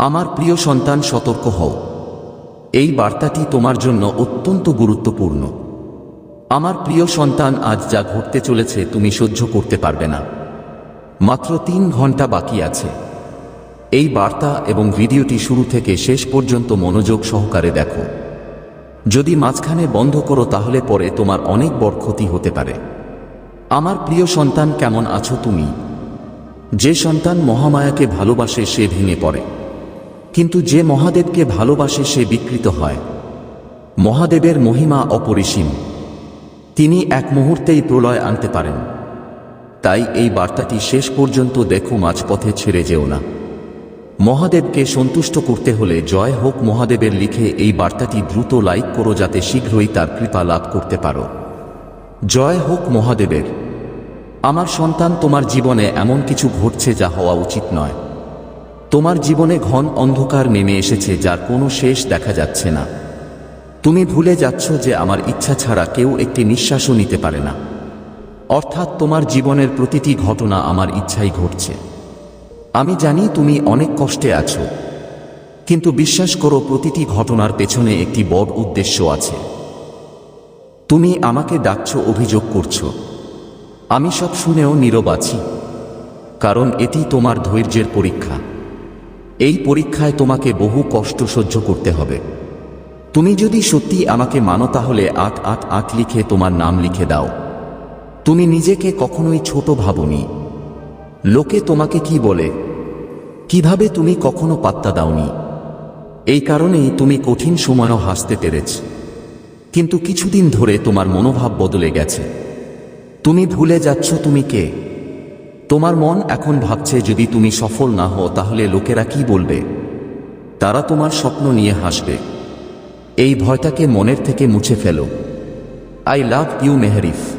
আমার প্রিয় সন্তান, সতর্ক হও। এই বার্তাটি তোমার জন্য অত্যন্ত গুরুত্বপূর্ণ। আমার প্রিয় সন্তান, আজ যা ঘটতে চলেছে তুমি সহ্য করতে পারবে না। মাত্র তিন ঘণ্টা বাকি আছে। এই বার্তা এবং ভিডিওটি শুরু থেকে শেষ পর্যন্ত মনোযোগ সহকারে দেখো। যদি মাঝখানে বন্ধ করো তাহলে পরে তোমার অনেক বড় ক্ষতি হতে পারে। আমার প্রিয় সন্তান, কেমন আছো তুমি? যে সন্তান মহামায়াকে ভালোবাসে সে ভেঙে পড়ে। কিন্তু যে মহাদেবকে ভালোবাসে সে বিকৃত হয়। মহাদেবের মহিমা অপরিসীম। তিনি এক মুহূর্তেই প্রলয় আনতে পারেন। তাই এই বার্তাটি শেষ পর্যন্ত দেখো, মাঝপথে ছেড়ে যেও না। মহাদেবকে সন্তুষ্ট করতে হলে জয় হোক মহাদেবের লিখে এই বার্তাটি দ্রুত লাইক করো, যাতে শীঘ্রই তার কৃপা লাভ করতে পারো। জয় হোক মহাদেবের। আমার সন্তান, তোমার জীবনে এমন কিছু ঘটছে যা হওয়া উচিত নয়। তোমার জীবনে ঘন অন্ধকার নেমে এসেছে যার কোনো শেষ দেখা যাচ্ছে না। তুমি ভুলে যাচ্ছ যে আমার ইচ্ছা ছাড়া কেউ একটি নিঃশ্বাসও নিতে পারে না। অর্থাৎ তোমার জীবনের প্রতিটি ঘটনা আমার ইচ্ছাই ঘটছে। আমি জানি তুমি অনেক কষ্টে আছো, কিন্তু বিশ্বাস করো প্রতিটি ঘটনার পেছনে একটি বড় উদ্দেশ্য আছে। তুমি আমাকে ডাকছ, অভিযোগ করছ। আমি সব শুনেও নীরব আছি, কারণ এটি তোমার ধৈর্যের পরীক্ষা। এই পরীক্ষায় তোমাকে বহু কষ্ট সহ্য করতে হবে। তুমি যদি সত্যি আমাকে মানো তাহলে আট আট আট লিখে তোমার নাম লিখে দাও। তুমি নিজেকে কখনোই ছোট ভাবনি। লোকে তোমাকে কি বলে? কীভাবে তুমি কখনো পাত্তা দাওনি? এই কারণেই তুমি কঠিন সময়ও হাসতে পেরেছ। কিন্তু কিছুদিন ধরে তোমার মনোভাব বদলে গেছে। তুমি ভুলে যাচ্ছ তুমি কে? তোমার মন এখন ভাবছে যদি তুমি সফল না হও, তাহলে লোকেরা কি বলবে? তারা তোমার স্বপ্ন নিয়ে হাসবে। এই ভয়টাকে মনের থেকে মুছে ফেলো। I love you, মেহরিফ।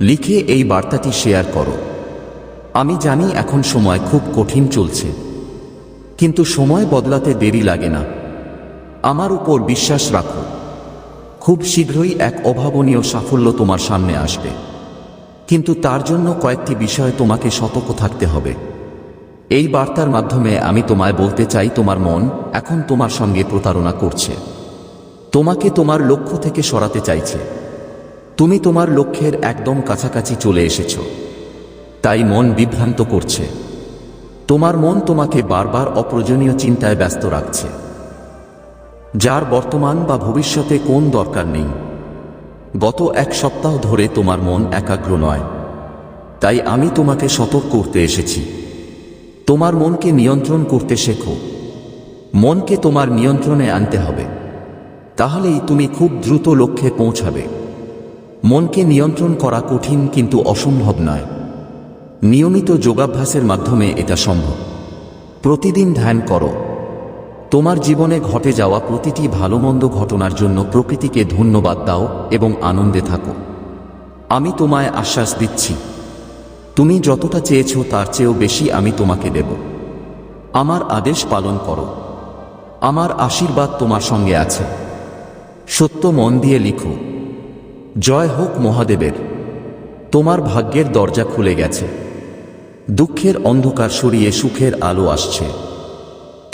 লিখে এই বার্তাটি শেয়ার করো। আমি জানি এখন সময় খুব কঠিন চলছে। কিন্তু সময় বদলাতে দেরি লাগে না। আমার উপর বিশ্বাস রাখো। খুব শীঘ্রই এক অভাবনীয় সাফল্য তোমার সামনে আসবে। কিন্তু তার জন্য কয়েকটি বিষয় তোমাকে সতর্ক থাকতে হবে। এই বার্তার মাধ্যমে আমি তোমায় বলতে চাই, তোমার মন এখন তোমার সঙ্গে প্রতারণা করছে। তোমাকে তোমার লক্ষ্য থেকে সরাতে চাইছে। তুমি তোমার লক্ষ্যের একদম কাছাকাছি চলে এসেছ। তাই মন বিভ্রান্ত করছে। তোমার মন তোমাকে বারবার অপ্রয়োজনীয় চিন্তায় ব্যস্ত রাখছে। যার বর্তমান বা ভবিষ্যতে কোন দরকার নেই। গত এক সপ্তাহ ধরে তোমার মন একাগ্র নয়। তাই আমি তোমাকে সতর্ক করতে এসেছি। তোমার মনকে নিয়ন্ত্রণ করতে শেখো। মনকে তোমার নিয়ন্ত্রণে আনতে হবে। তাহলেই তুমি খুব দ্রুত লক্ষ্যে পৌঁছাবে। মনকে নিয়ন্ত্রণ করা কঠিন কিন্তু অসম্ভব নয়। নিয়মিত যোগাভ্যাসের মাধ্যমে এটা সম্ভব। প্রতিদিন ধ্যান করো। তোমার জীবনে ঘটে যাওয়া প্রতিটি ভালো মন্দ ঘটনার জন্য প্রকৃতিকে ধন্যবাদ দাও এবং আনন্দে থাকো। আমি তোমায় আশ্বাস দিচ্ছি। তুমি যতটা চেয়েছ তার চেয়েও বেশি আমি তোমাকে দেব। আমার আদেশ পালন করো। আমার আশীর্বাদ তোমার সঙ্গে আছে। সত্য মন দিয়ে লিখো। জয় হোক মহাদেবের। তোমার ভাগ্যের দরজা খুলে গেছে। দুঃখের অন্ধকার সরিয়ে সুখের আলো আসছে।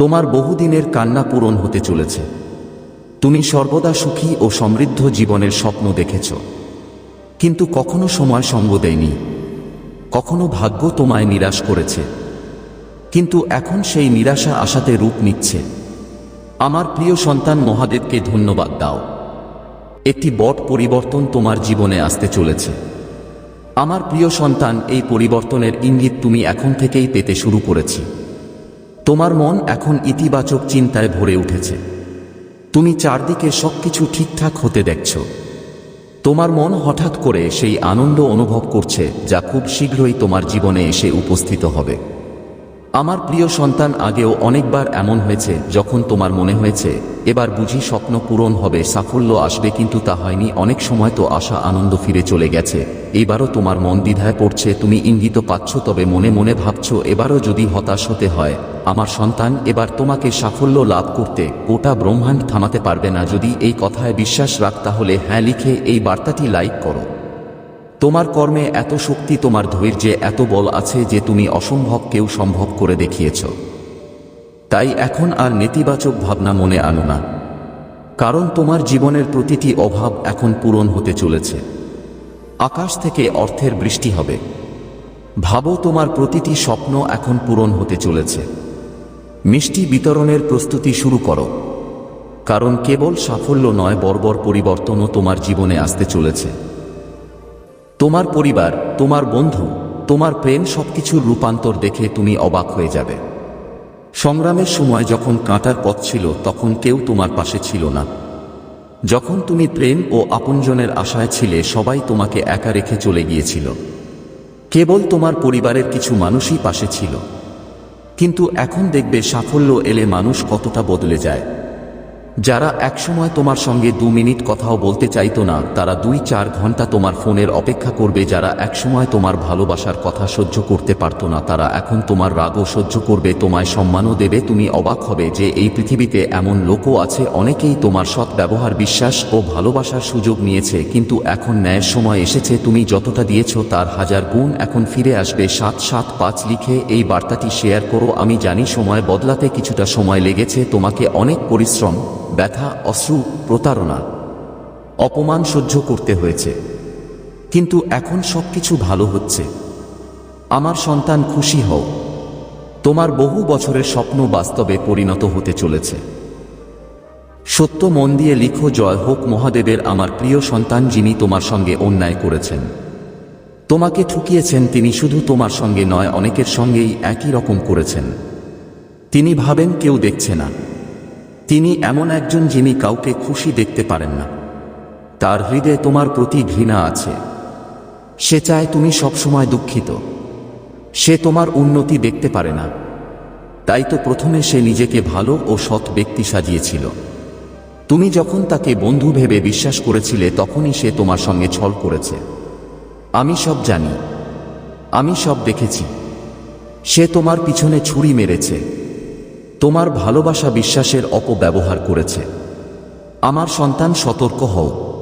তোমার বহুদিনের কান্না পূরণ হতে চলেছে। তুমি সর্বদা সুখী ও সমৃদ্ধ জীবনের স্বপ্ন দেখেছ। কিন্তু কখনো সময় সঙ্গ দেয়নি। কখনো ভাগ্য তোমায় নিরাশ করেছে। কিন্তু এখন সেই নিরাশা আশাতে রূপ নিচ্ছে। আমার প্রিয় সন্তান মহাদেবকে ধন্যবাদ দাও। একটি বট পরিবর্তন তোমার জীবনে আসতে চলেছে। আমার প্রিয় সন্তান, এই পরিবর্তনের ইঙ্গিত তুমি এখন থেকেই পেতে শুরু করেছি। তোমার মন এখন ইতিবাচক চিন্তায় ভরে উঠেছে। তুমি চারদিকে সবকিছু ঠিকঠাক হতে দেখছ। তোমার মন হঠাৎ করে সেই আনন্দ অনুভব করছে যা খুব শীঘ্রই তোমার জীবনে এসে উপস্থিত হবে। আমার প্রিয় সন্তান আগেও অনেকবার এমন হয়েছে, যখন তোমার মনে হয়েছে, এবার বুঝি স্বপ্ন পূরণ হবে, সাফল্য আসবে, কিন্তু তা হয়নি, অনেক সময় তো আশা আনন্দ ফিরে চলে গেছে। এবারও তোমার মন দ্বিধায় পড়ছে, তুমি ইঙ্গিত পাচ্ছ, তবে মনে মনে ভাবছ, এবারও যদি হতাশ হতে হয়, আমার সন্তান, এবার তোমাকে সাফল্য লাভ করতে গোটা ব্রহ্মাণ্ড থামাতে পারবে না, যদি এই কথায় বিশ্বাস রাখ, তাহলে হ্যাঁ লিখে এই বার্তাটি লাইক করো। তোমার কর্মে এত শক্তি তোমার ধৈর্যে এত বল আছে যে তুমি অসম্ভব কেউ সম্ভব করে দেখিয়েছ। তাই এখন আর নেতিবাচক ভাবনা মনে আনো না। কারণ তোমার জীবনের প্রতিটি অভাব এখন পূরণ হতে চলেছে। আকাশ থেকে অর্থের বৃষ্টি হবে। ভাবো তোমার প্রতিটি স্বপ্ন এখন পূরণ হতে চলেছে। মিষ্টি বিতরণের প্রস্তুতি শুরু করো। কারণ কেবল সাফল্য নয়, বর্বর পরিবর্তনও তোমার জীবনে আসতে চলেছে। তোমার পরিবার, তোমার বন্ধু, তোমার প্রেম সবকিছুর রূপান্তর দেখে তুমি অবাক হয়ে যাবে। সংগ্রামের সময় যখন কাঁটার পথ ছিল, তখন কেউ তোমার পাশে ছিল না। যখন তুমি প্রেম ও আপনজনের আশায় ছিলে, সবাই তোমাকে একা রেখে চলে গিয়েছিল। কেবল তোমার পরিবারের কিছু মানুষই পাশে ছিল। কিন্তু এখন দেখবে সাফল্য এলে মানুষ কতটা বদলে যায়। যারা একসময় তোমার সঙ্গে দু মিনিট কথাও বলতে চাইতো না, তারা দুই চার ঘণ্টা তোমার ফোনের অপেক্ষা করবে যারা একসময় তোমার ভালোবাসার কথা সহ্য করতে পারতো না, তারা এখন তোমার রাগও সহ্য করবে, তোমায় সম্মানও দেবে, তুমি অবাক হবে যে এই পৃথিবীতে এমন লোকও আছে, অনেকেই তোমার সৎ ব্যবহার, বিশ্বাস ও ভালোবাসার সুযোগ নিয়েছে, কিন্তু এখন ন্যায়ের সময় এসেছে, তুমি যতটা দিয়েছ তার হাজার গুণ, এখন ফিরে আসবে, সাত সাত পাঁচ লিখে এই বার্তাটি শেয়ার করো, আমি জানি সময় বদলাতে কিছুটা সময় লেগেছে, তোমাকে অনেক পরিশ্রম। ব্যথা, অশ্রু, প্রতারণা, অপমান সহ্য করতে হয়েছে। কিন্তু এখন সবকিছু ভালো হচ্ছে। আমার সন্তান খুশি হও। তোমার বহু বছরের স্বপ্ন বাস্তবে পরিণত হতে চলেছে। সত্য মন দিয়ে লিখো, জয় হোক মহাদেবের আমার প্রিয় সন্তান যিনি তোমার সঙ্গে অন্যায় করেছেন। তোমাকে ঠুকিয়েছেন তিনি শুধু তোমার সঙ্গে নয়, অনেকের সঙ্গেই একই রকম করেছেন। তিনি ভাবেন কেউ দেখছে না। তিনি এমন একজন যিনি কাউকে খুশি দেখতে পারেন না। তার হৃদয়ে তোমার প্রতি ঘৃণা আছে। সে চায় তুমি সবসময় দুঃখিত। সে তোমার উন্নতি দেখতে পারে না। তাই তো প্রথমে সে নিজেকে ভালো ও সৎ ব্যক্তি সাজিয়েছিল। তুমি যখন তাকে বন্ধু ভেবে বিশ্বাস করেছিলে, তখনই সে তোমার সঙ্গে ছল করেছে। আমি সব জানি। আমি সব দেখেছি। সে তোমার পিছনে ছুরি মেরেছে। তোমার ভালোবাসা বিশ্বাসের অপব্যবহার করেছে। আমার সন্তান সতর্ক হও।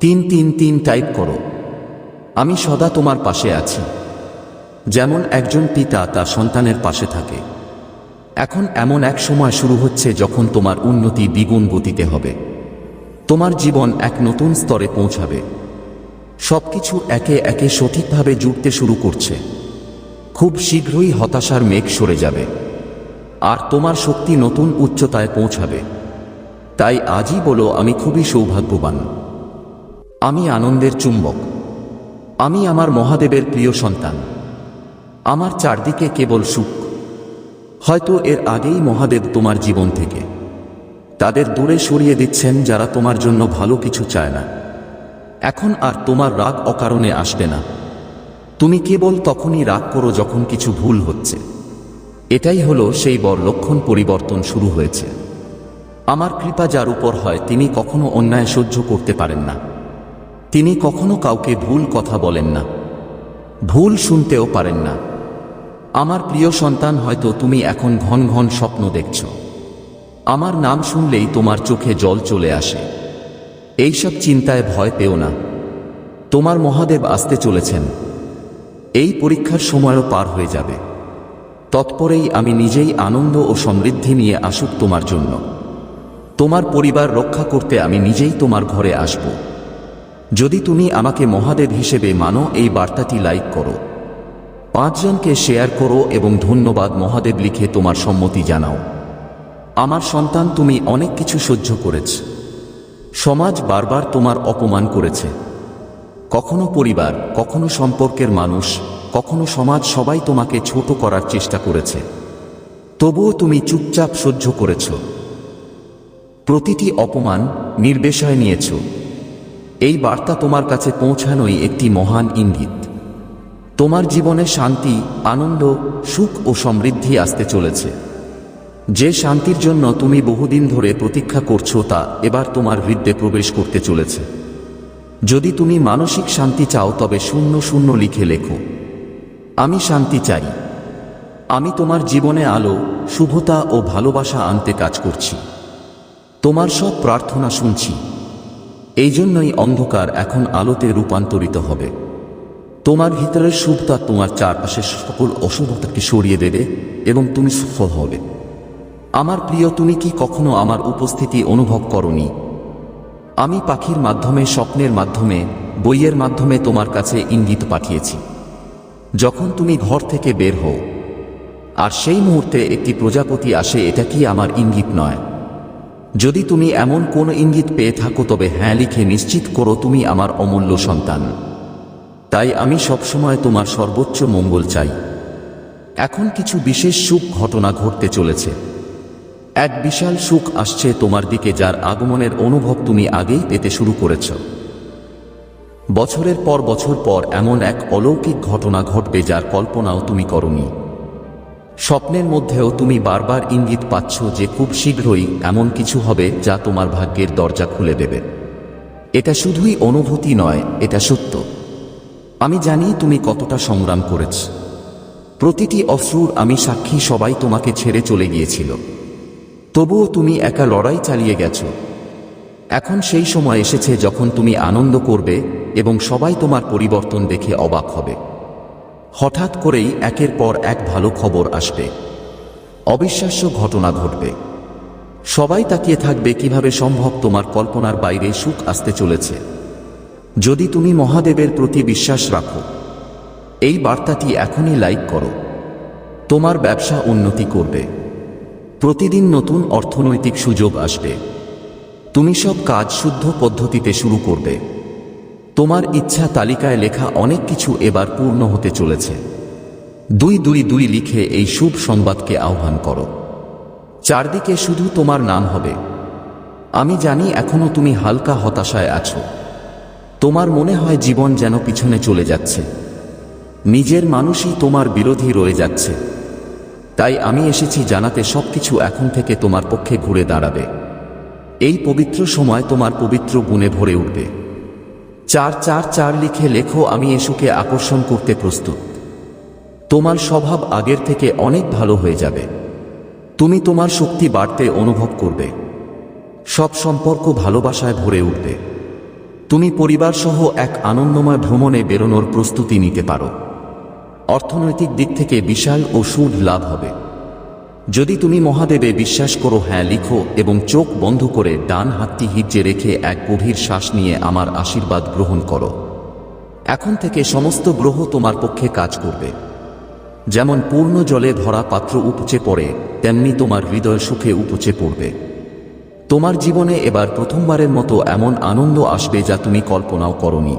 তিন তিন তিন টাইপ করো। আমি সদা তোমার পাশে আছি। যেমন একজন পিতা তার সন্তানের পাশে থাকে। এখন এমন এক সময় শুরু হচ্ছে যখন তোমার উন্নতি দ্বিগুণ গতিতে হবে। তোমার জীবন এক নতুন স্তরে পৌঁছাবে। সবকিছু একে একে সঠিকভাবে জুড়তে শুরু করছে। খুব শীঘ্রই হতাশার মেঘ সরে যাবে। আর তোমার শক্তি নতুন উচ্চতায় পৌঁছাবে। তাই আজই বলো, আমি খুবই সৌভাগ্যবান। আমি আনন্দের চুম্বক। আমি আমার মহাদেবের প্রিয় সন্তান। আমার চারদিকে কেবল সুখ। হয়তো এর আগেই মহাদেব তোমার জীবন থেকে। তাদের দূরে সরিয়ে দিচ্ছেন যারা তোমার জন্য ভালো কিছু চায় না। এখন আর তোমার রাগ অকারণে আসবে না। তুমি কেবল তখনই রাগ করো যখন কিছু ভুল হচ্ছে। এটাই হলো সেই বর লক্ষণ পরিবর্তন শুরু হয়েছে। আমার কৃপা যার উপর হয়, তিনি কখনো অন্যায় সহ্য করতে পারেন না। তিনি কখনো কাউকে ভুল কথা বলেন না। ভুল শুনতেও পারেন না। আমার প্রিয় সন্তান, হয়তো তুমি এখন ঘন ঘন স্বপ্ন দেখছ। আমার নাম শুনলেই তোমার চোখে জল চলে আসে। এইসব চিন্তায় ভয় পেও না। তোমার মহাদেব আসতে চলেছেন। এই পরীক্ষার সময়ও পার হয়ে যাবে। তৎপরেই আমি নিজেই আনন্দ ও সমৃদ্ধি নিয়ে আসুক তোমার জন্য। তোমার পরিবার রক্ষা করতে আমি নিজেই তোমার ঘরে আসব। যদি তুমি আমাকে মহাদেব হিসেবে মানো, এই বার্তাটি লাইক করো। পাঁচজনকে শেয়ার করো এবং ধন্যবাদ মহাদেব লিখে তোমার সম্মতি জানাও। আমার সন্তান, তুমি অনেক কিছু সহ্য করেছ। সমাজ বারবার তোমার অপমান করেছে। কখনো পরিবার, কখনো সম্পর্কের মানুষ কখনো সমাজ সবাই তোমাকে ছোট করার চেষ্টা করেছে। তবুও তুমি চুপচাপ সহ্য করেছ। প্রতিটি অপমান নির্বেশয় নিয়েছ। এই বার্তা তোমার কাছে পৌঁছানোই একটি মহান ইঙ্গিত। তোমার জীবনে শান্তি, আনন্দ, সুখ ও সমৃদ্ধি আসতে চলেছে। যে শান্তির জন্য তুমি বহুদিন ধরে প্রতীক্ষা করছ তা এবার তোমার হৃদয়ে প্রবেশ করতে চলেছে। যদি তুমি মানসিক শান্তি চাও তবে শূন্য শূন্য লিখে লেখো। আমি শান্তি চাই। আমি তোমার জীবনে আলো, শুভতা ও ভালোবাসা আনতে কাজ করছি। তোমার সব প্রার্থনা শুনছি। এই জন্যই অন্ধকার এখন আলোতে রূপান্তরিত হবে। তোমার ভিতরের শুভতা তোমার চারপাশের সকল অশুভতাকে সরিয়ে দেবে এবং তুমি সফল হবে। আমার প্রিয়, তুমি কি কখনো আমার উপস্থিতি অনুভব করনি? আমি পাখির মাধ্যমে, স্বপ্নের মাধ্যমে, বইয়ের মাধ্যমে তোমার কাছে ইঙ্গিত পাঠিয়েছি। যখন তুমি ঘর থেকে বের হও, আর সেই মুহূর্তে একটি প্রজাপতি আসে, এটা কি আমার ইঙ্গিত নয়? যদি তুমি এমন কোন ইঙ্গিত পেয়ে থাকো, তবে হ্যাঁ লিখে নিশ্চিত করো তুমি আমার অমূল্য সন্তান। তাই আমি সবসময় তোমার সর্বোচ্চ মঙ্গল চাই। এখন কিছু বিশেষ সুখ ঘটনা ঘটতে চলেছে। এক বিশাল সুখ আসছে তোমার দিকে, যার আগমনের অনুভব তুমি আগেই পেতে শুরু করেছ। বছরের পর বছর পর এমন এক অলৌকিক ঘটনা ঘটবে যার কল্পনাও তুমি করনি। স্বপ্নের মধ্যেও তুমি বারবার ইঙ্গিত পাচ্ছ যে খুব শীঘ্রই এমন কিছু হবে যা তোমার ভাগ্যের দরজা খুলে দেবে। এটা শুধুই অনুভূতি নয়, এটা সত্য। আমি জানি তুমি কতটা সংগ্রাম করেছ। প্রতিটি অশ্রুর আমি সাক্ষী সবাই তোমাকে ছেড়ে চলে গিয়েছিল। তবুও তুমি একা লড়াই চালিয়ে গেছ। এখন সেই সময় এসেছে যখন তুমি আনন্দ করবে এবং সবাই তোমার পরিবর্তন দেখে অবাক হবে। হঠাৎ করেই একের পর এক ভালো খবর আসবে। অবিশ্বাস্য ঘটনা ঘটবে। সবাই তাকিয়ে থাকবে কীভাবে সম্ভব তোমার কল্পনার বাইরে সুখ আসতে চলেছে। যদি তুমি মহাদেবের প্রতি বিশ্বাস রাখো, এই বার্তাটি এখনই লাইক করো। তোমার ব্যবসা উন্নতি করবে। প্রতিদিন নতুন অর্থনৈতিক সুযোগ আসবে। তুমি সব কাজ শুদ্ধ পদ্ধতিতে শুরু করবে। তোমার ইচ্ছা তালিকায় লেখা অনেক কিছু এবার পূর্ণ হতে চলেছে। দুই দুই দুই লিখে এই শুভ সংবাদকে আহ্বান করো। চারদিকে শুধু তোমার নাম হবে। আমি জানি এখনও তুমি হালকা হতাশায় আছো। তোমার মনে হয় জীবন যেন পিছনে চলে যাচ্ছে। নিজের মানুষই তোমার বিরোধী রয়ে যাচ্ছে। তাই আমি এসেছি জানাতে সবকিছু এখন থেকে তোমার পক্ষে ঘুরে দাঁড়াবে। এই পবিত্র সময় তোমার পবিত্র গুণে ভরে উঠবে। চার চার চার লিখে লেখো, আমি এসুকে আকর্ষণ করতে প্রস্তুত। তোমার স্বভাব আগের থেকে অনেক ভালো হয়ে যাবে। তুমি তোমার শক্তি বাড়তে অনুভব করবে। সব সম্পর্ক ভালোবাসায় ভরে উঠবে। তুমি পরিবার সহ এক আনন্দময় ভ্রমণে বেরোনোর প্রস্তুতি নিতে পারো। অর্থনৈতিক দিক থেকে বিশাল ও সুদ লাভ হবে। যদি তুমি মহাদেবে বিশ্বাস করো হ্যাঁ লিখো এবং চোখ বন্ধ করে ডান হাতটি হিজ্জে রেখে এক গভীর শ্বাস নিয়ে আমার আশীর্বাদ গ্রহণ করো। এখন থেকে সমস্ত গ্রহ তোমার পক্ষে কাজ করবে। যেমন পূর্ণ জলে ধরা পাত্র উপচে পড়ে, তেমনি তোমার হৃদয় সুখে উপচে পড়বে। তোমার জীবনে এবার প্রথমবারের মতো এমন আনন্দ আসবে যা তুমি কল্পনাও করনি।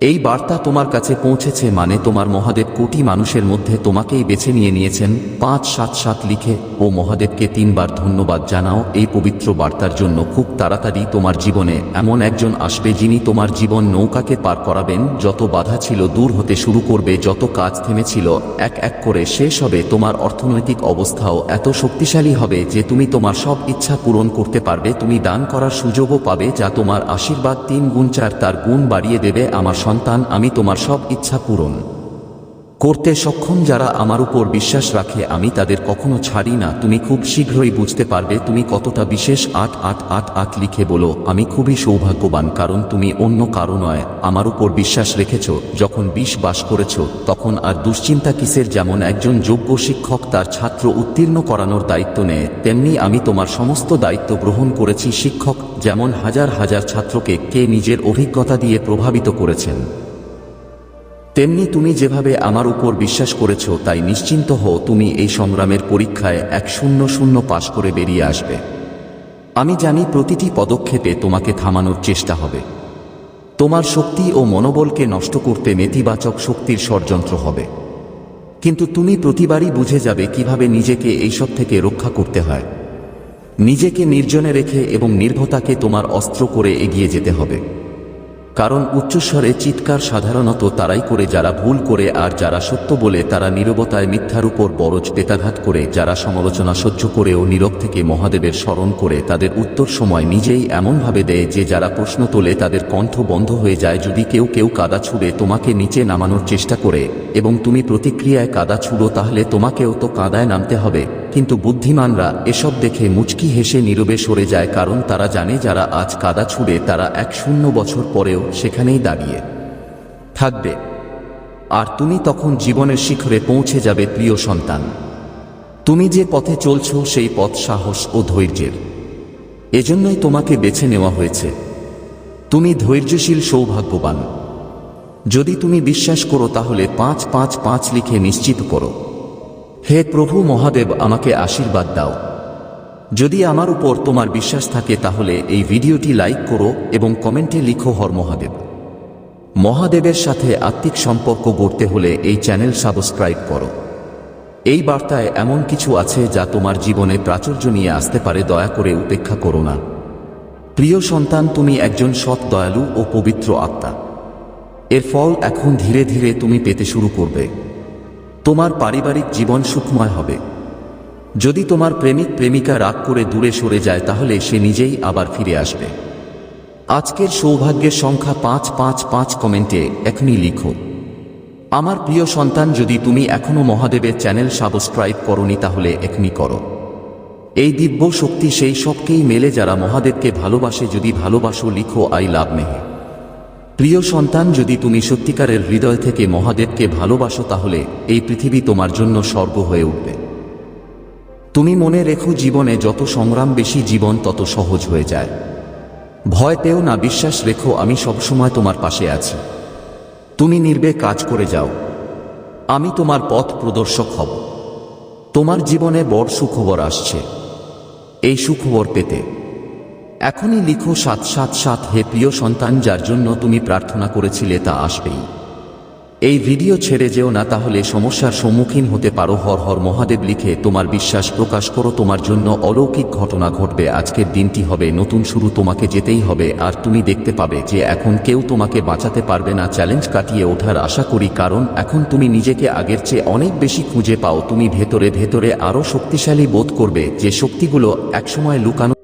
এই বার্তা তোমার কাছে পৌঁছেছে মানে তোমার মহাদেব কোটি মানুষের মধ্যে তোমাকেই বেছে নিয়ে নিয়েছেন। পাঁচ সাত সাত লিখে, ও মহাদেবকে তিনবার ধন্যবাদ জানাও, এই পবিত্র বার্তার জন্য খুব তাড়াতাড়ি তোমার জীবনে এমন একজন আসবে যিনি তোমার জীবন নৌকাকে পার করাবেন। যত বাধা ছিল দূর হতে শুরু করবে, যত কাজ থেমেছিল, এক এক করে শেষ হবে। তোমার অর্থনৈতিক অবস্থাও এত শক্তিশালী হবে যে তুমি তোমার সব ইচ্ছা পূরণ করতে পারবে। তুমি দান করার সুযোগও পাবে যা তোমার আশীর্বাদ তিন গুণ চার তার গুণ বাড়িয়ে দেবে। আমার সন্তান আমি তোমার সব ইচ্ছা পূরণ। করতে সক্ষম যারা আমার উপর বিশ্বাস রাখে, আমি তাদের কখনো ছাড়ি না। তুমি খুব শীঘ্রই বুঝতে পারবে তুমি কতটা বিশেষ। আট আট আট আট লিখে বলো, আমি খুবই সৌভাগ্যবান, কারণ তুমি অন্য কারও নয়, আমার উপর বিশ্বাস রেখেছ। যখন বিষ বাস করেছ, তখন আর দুশ্চিন্তা কিসের? যেমন একজন যোগ্য শিক্ষক তার ছাত্র উত্তীর্ণ করানোর দায়িত্ব নেয়, তেমনি আমি তোমার সমস্ত দায়িত্ব গ্রহণ করেছি শিক্ষক, যেমন হাজার হাজার ছাত্রকে কে নিজের অভিজ্ঞতা দিয়ে প্রভাবিত করেছেন। তেমনি তুমি যেভাবে আমার উপর বিশ্বাস করেছ, তাই নিশ্চিন্ত হও তুমি এই সংগ্রামের পরীক্ষায় এক শূন্য শূন্য পাশ করে বেরিয়ে আসবে। আমি জানি প্রতিটি পদক্ষেপে তোমাকে থামানোর চেষ্টা হবে। তোমার শক্তি ও মনোবলকে নষ্ট করতে নেতিবাচক শক্তির ষড়যন্ত্র হবে। কিন্তু তুমি প্রতিবারই বুঝে যাবে কীভাবে নিজেকে এইসব থেকে রক্ষা করতে হয়। নিজেকে নির্জনে রেখে এবং নির্ভতাকে তোমার অস্ত্র করে এগিয়ে যেতে হবে। কারণ উচ্চস্বরে চিৎকার সাধারণত তারাই করে যারা ভুল করে আর যারা সত্য বলে তারা নীরবতায় মিথ্যার উপর বরজ পেতাঘাত করে, যারা সমালোচনা সহ্য করেও নীরব থেকে মহাদেবের স্মরণ করে তাদের উত্তর সময় নিজেই এমনভাবে দেয় যে যারা প্রশ্ন তোলে তাদের কণ্ঠ বন্ধ হয়ে যায় যদি কেউ কেউ কাদা ছুঁড়ে তোমাকে নিচে নামানোর চেষ্টা করে, এবং তুমি প্রতিক্রিয়ায় কাদা ছুড়ো তাহলে তোমাকেও তো কাদায় নামতে হবে। কিন্তু বুদ্ধিমানরা এসব দেখে মুচকি হেসে নীরবে সরে যায় কারণ তারা জানে যারা আজ কাদা ছুড়ে তারা এক শূন্য বছর পরেও সেখানেই দাঁড়িয়ে থাকবে। আর তুমি তখন জীবনের শিখরে পৌঁছে যাবে প্রিয় সন্তান। তুমি যে পথে চলছ সেই পথ সাহস ও ধৈর্যের। এজন্যই তোমাকে বেছে নেওয়া হয়েছে। তুমি ধৈর্যশীল, সৌভাগ্যবান। যদি তুমি বিশ্বাস করো তাহলে পাঁচ পাঁচ পাঁচ লিখে নিশ্চিত করো। হে প্রভু মহাদেব, আমাকে আশীর্বাদ দাও। যদি আমার উপর তোমার বিশ্বাস থাকে, তাহলে এই ভিডিওটি লাইক করো এবং কমেন্টে লিখো, হর মহাদেব। মহাদেবের সাথে আত্মিক সম্পর্ক গড়তে হলে এই চ্যানেল সাবস্ক্রাইব করো। এই বার্তায় এমন কিছু আছে যা তোমার জীবনে প্রাচুর্য নিয়ে আসতে পারে, দয়া করে উপেক্ষা করো না। প্রিয় সন্তান, তুমি একজন সৎ দয়ালু ও পবিত্র আত্মা। এর ফল এখন ধীরে ধীরে তুমি পেতে শুরু করবে। তোমার পারিবারিক জীবন সুখময় হবে। যদি তোমার প্রেমিক প্রেমিকা রাগ করে দূরে সরে যায়, তাহলে সে নিজেই আবার ফিরে আসবে। আজকের সৌভাগ্যের সংখ্যা পাঁচ পাঁচ পাঁচ কমেন্টে এখনই লিখো। আমার প্রিয় সন্তান, যদি তুমি এখনও মহাদেবের চ্যানেল সাবস্ক্রাইব করনি, তাহলে এখনই করো। এই দিব্য শক্তি সেই সবকেই মেলে যারা মহাদেবকে ভালোবাসে, যদি ভালোবাসো, লিখো, আই লাভ মেহে। প্রিয় সন্তান, যদি তুমি সত্যিকারের হৃদয় থেকে মহাদেবকে ভালোবাসো, তাহলে এই পৃথিবী তোমার জন্য স্বর্গ হয়ে উঠবে। তুমি মনে রেখো, জীবনে যত সংগ্রাম বেশি জীবন, তত সহজ হয়ে যায়। ভয় পেও না, বিশ্বাস রেখো, আমি সবসময় তোমার পাশে আছি। তুমি নির্বে কাজ করে যাও। আমি তোমার পথ প্রদর্শক হব। তোমার জীবনে বড় সুখবর আসছে। এই সুখবর পেতে এখনই লিখো সাত সাত সাত, হে প্রিয় সন্তান, যার জন্য তুমি প্রার্থনা করেছিলে তা আসবেই। এই ভিডিও ছেড়ে যেও না, তাহলে সমস্যার সম্মুখীন হতে পারো। হর হর মহাদেব লিখে, তোমার বিশ্বাস প্রকাশ করো, তোমার জন্য অলৌকিক ঘটনা ঘটবে। আজকের দিনটি হবে নতুন শুরু, তোমাকে যেতেই হবে। আর তুমি দেখতে পাবে যে এখন কেউ তোমাকে বাঁচাতে পারবে না। চ্যালেঞ্জ কাটিয়ে ওঠার আশা করি, কারণ এখন তুমি নিজেকে আগের চেয়ে অনেক বেশি খুঁজে পাও। তুমি ভেতরে ভেতরে আরও শক্তিশালী বোধ করবে যে শক্তিগুলো একসময় লুকানো